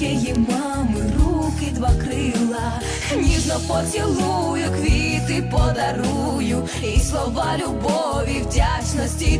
Моєї мами руки два крила, ніжно поцілую, квіти подарую, і слова любові, вдячності.